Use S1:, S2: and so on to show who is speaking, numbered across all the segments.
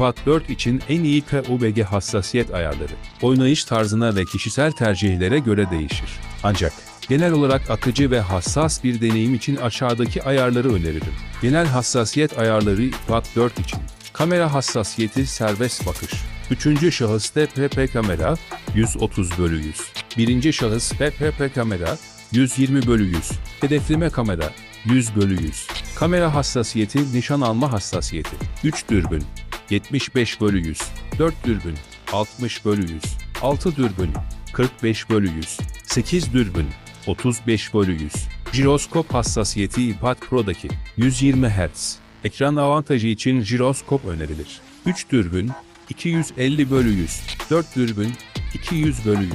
S1: iPad 4 için en iyi PUBG hassasiyet ayarları, oynayış tarzına ve kişisel tercihlere göre değişir. Ancak genel olarak akıcı ve hassas bir deneyim için aşağıdaki ayarları öneririm. Genel hassasiyet ayarları iPad 4 için. Kamera hassasiyeti serbest bakış. Üçüncü şahıs DPP kamera 130 bölü 100. Birinci şahıs DPP kamera 120 bölü 100. Hedefleme kamera 100 bölü 100. Kamera hassasiyeti nişan alma hassasiyeti. 3 dürbün 75 bölü 100. 4 dürbün 60 bölü 100. 6 dürbün 45 bölü 100. 8 dürbün 35 bölü 100. Jiroskop hassasiyeti iPad Pro'daki 120 Hz. Ekran avantajı için jiroskop önerilir. 3 dürbün 250 bölü 100. 4 dürbün 200 bölü 100.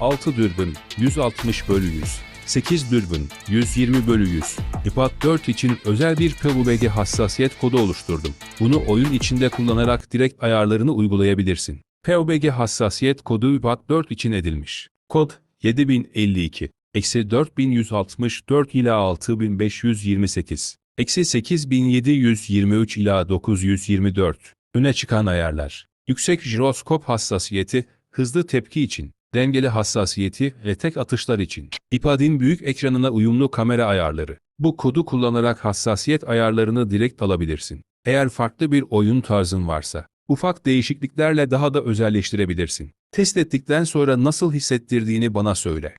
S1: 6 dürbün 160 bölü 100. 8 dürbün 120 bölü 100. iPad 4 için özel bir PUBG hassasiyet kodu oluşturdum. Bunu oyun içinde kullanarak direkt ayarlarını uygulayabilirsin. PUBG hassasiyet kodu iPad 4 için edilmiş. Kod 7052 eksi 4164 ila 6528 eksi 8723 ila 924 öne çıkan ayarlar. Yüksek jiroskop hassasiyeti, hızlı tepki için, dengeli hassasiyeti ve tek atışlar için. iPad'in büyük ekranına uyumlu kamera ayarları. Bu kodu kullanarak hassasiyet ayarlarını direkt alabilirsin. Eğer farklı bir oyun tarzın varsa, ufak değişikliklerle daha da özelleştirebilirsin. Test ettikten sonra nasıl hissettirdiğini bana söyle.